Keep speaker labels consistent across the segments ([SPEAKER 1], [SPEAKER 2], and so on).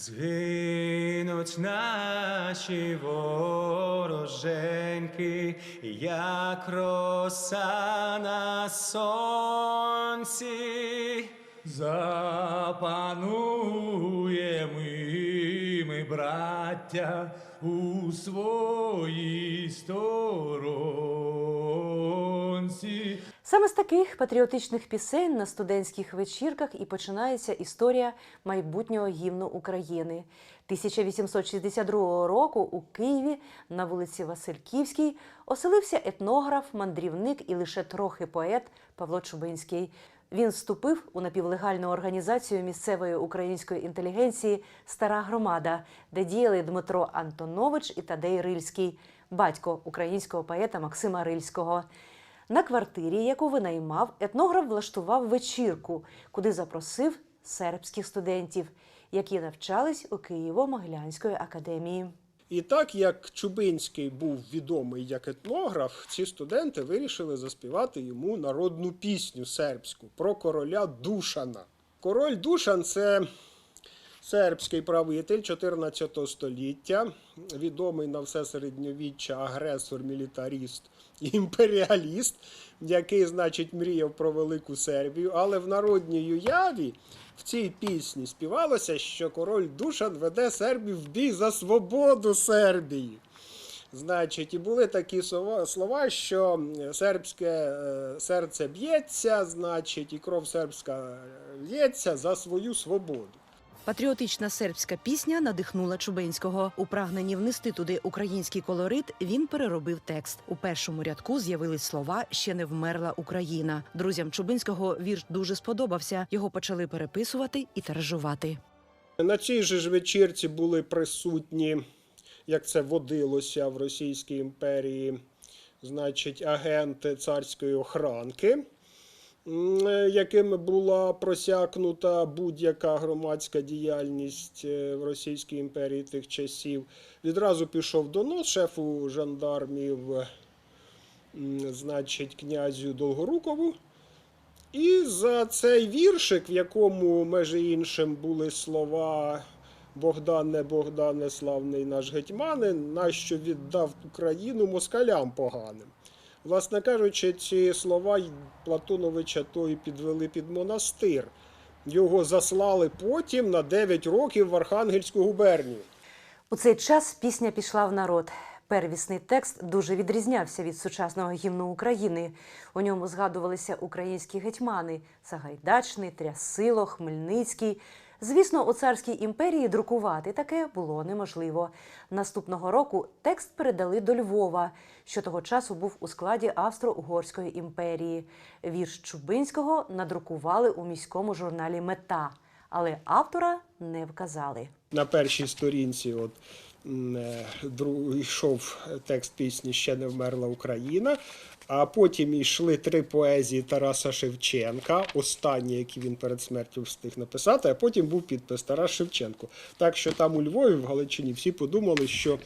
[SPEAKER 1] Згинуть наші вороженьки, як роса на сонці. Запануємо ми, браття, у своїй сторонці.
[SPEAKER 2] Саме з таких патріотичних пісень на студентських вечірках і починається історія майбутнього гімну України. 1862 року у Києві на вулиці Васильківській оселився етнограф, мандрівник і лише трохи поет Павло Чубинський. Він вступив у напівлегальну організацію місцевої української інтелігенції Стара громада, де діяли Дмитро Антонович і Тадей Рильський, батько українського поета Максима Рильського. На квартирі, яку винаймав, етнограф влаштував вечірку, куди запросив сербських студентів, які навчались у Києво-Могилянської академії.
[SPEAKER 3] І так як Чубинський був відомий як етнограф, ці студенти вирішили заспівати йому народну пісню сербську про короля Душана. Король Душан це сербський правитель 14 століття, відомий на все середньовіччя агресор, мілітаріст імперіаліст, який, значить, мріяв про велику Сербію. Але в народній уяві в цій пісні співалося, що король Душан веде Сербів в бій за свободу Сербії. Значить, і були такі слова- слова, що сербське е, серце б'ється, значить, і кров сербська лється за свою свободу.
[SPEAKER 4] Патріотична сербська пісня надихнула Чубинського. У прагненні внести туди український колорит він переробив текст. У першому рядку з'явились слова Ще не вмерла Україна. Друзям Чубинського вірш дуже сподобався. Його почали переписувати і тиражувати.
[SPEAKER 3] На цій же ж вечірці були присутні, як це водилося в Російській імперії, значить, агенти царської охранки, якими була просякнута будь-яка громадська діяльність е, в Російській імперії тих часів. Відразу пішов донос шефу жандармів, значить, князю Долгорукову. І за цей віршик, в якому, між іншим, були слова Богдане, Богдане, славний наш гетьманин, нащо віддав Україну москалям поганим. Власне кажучи, ці слова Платоновича то і підвели під монастир. Його заслали потім на 9 років в Архангельську губернію.
[SPEAKER 2] У цей час пісня пішла в народ. Первісний текст дуже відрізнявся від сучасного гімну України. У ньому згадувалися українські гетьмани Сагайдачний, Трясило, Хмельницький. Звісно, у царській імперії друкувати таке було неможливо. Наступного року текст передали до Львова, що того часу був у складі Австро-Угорської імперії. Вірш Чубинського надрукували у міському журналі Мета, але автора не вказали.
[SPEAKER 3] На першій сторінці от, йшов текст пісні Ще не вмерла Україна. А потім йшли три поезії Тараса Шевченка, останні, які він перед смертю встиг написати, а потім був підпис Тарас Шевченко. Так що там у Львові, в Галичині, всі подумали, що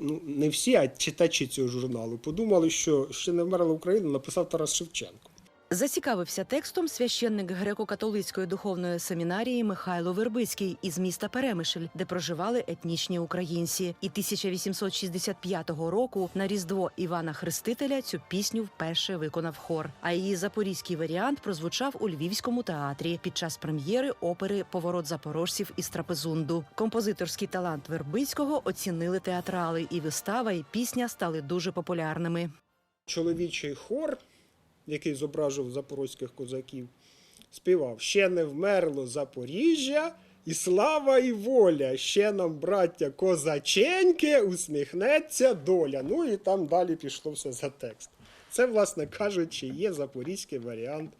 [SPEAKER 3] ну, не всі, а читачі цього журналу подумали, що ще не вмерла Україна написав Тарас Шевченко.
[SPEAKER 4] Зацікавився текстом священник греко-католицької духовної семінарії Михайло Вербицький із міста Перемишль, де проживали етнічні українці. І 1865 року на різдво Івана Хрестителя цю пісню вперше виконав хор. А її запорізький варіант прозвучав у Львівському театрі під час прем'єри опери Поворот запорожців із трапезунду. Композиторський талант Вербицького оцінили театрали, і вистава і пісня стали дуже популярними.
[SPEAKER 3] чоловічий хор, який зображував запорозьких козаків, співав Ще не вмерло Запоріжжя, і слава і воля, ще нам, браття козаченьке, усміхнеться доля. Ну і там далі пішло все за текст. Це, власне кажучи, є запорізький варіант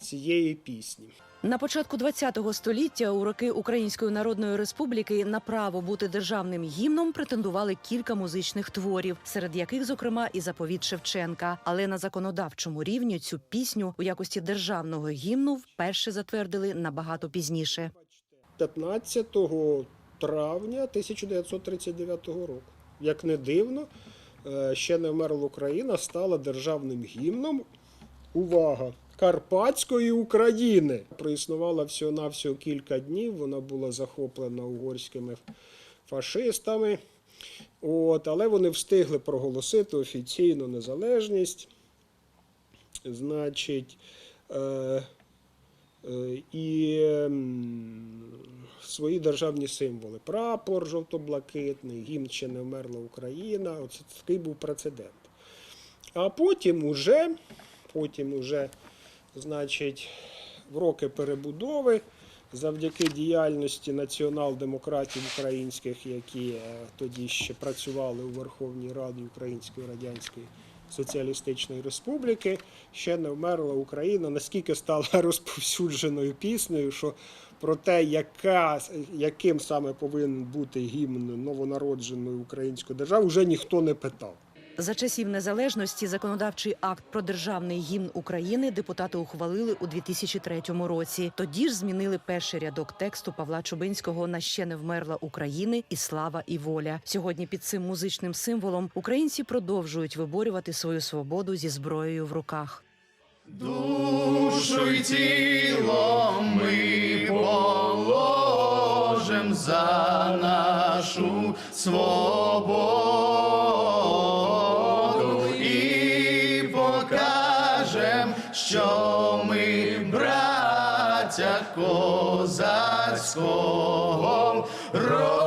[SPEAKER 3] цієї пісні.
[SPEAKER 4] На початку ХХ століття у роки Української Народної Республіки на право бути державним гімном претендували кілька музичних творів, серед яких, зокрема, і заповіт Шевченка. Але на законодавчому рівні цю пісню у якості державного гімну вперше затвердили набагато пізніше.
[SPEAKER 3] 15 травня 1939 року. Як не дивно, е, ще не вмерла Україна стала державним гімном. Увага! Карпатської України проіснувала всього-навсього кілька днів. Вона була захоплена угорськими фашистами. От, але вони встигли проголосити офіційну незалежність. Значить, е, е, і ем, свої державні символи. Прапор жовто-блакитний, гімн ще не вмерла Україна. Оце такий був прецедент. А потім уже, потім уже, значить, в роки перебудови, завдяки діяльності націонал-демократів українських, які е, тоді ще працювали у Верховній Раді Української Радянської Соціалістичної Республіки, ще не вмерла Україна, наскільки стала розповсюдженою піснею, що про те, яка, яким саме повинен бути гімн новонародженої української держави, вже ніхто не питав.
[SPEAKER 4] За часів незалежності законодавчий акт про державний гімн України депутати ухвалили у 2003 році. Тоді ж змінили перший рядок тексту Павла Чубинського на ще не вмерла України і слава і воля. Сьогодні під цим музичним символом українці продовжують виборювати свою свободу зі зброєю в руках.
[SPEAKER 5] Душу й тіло ми положим за нашу свободу козацького роду.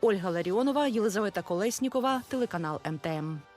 [SPEAKER 4] Ольга Ларіонова, Єлизавета Колеснікова, телеканал МТМ.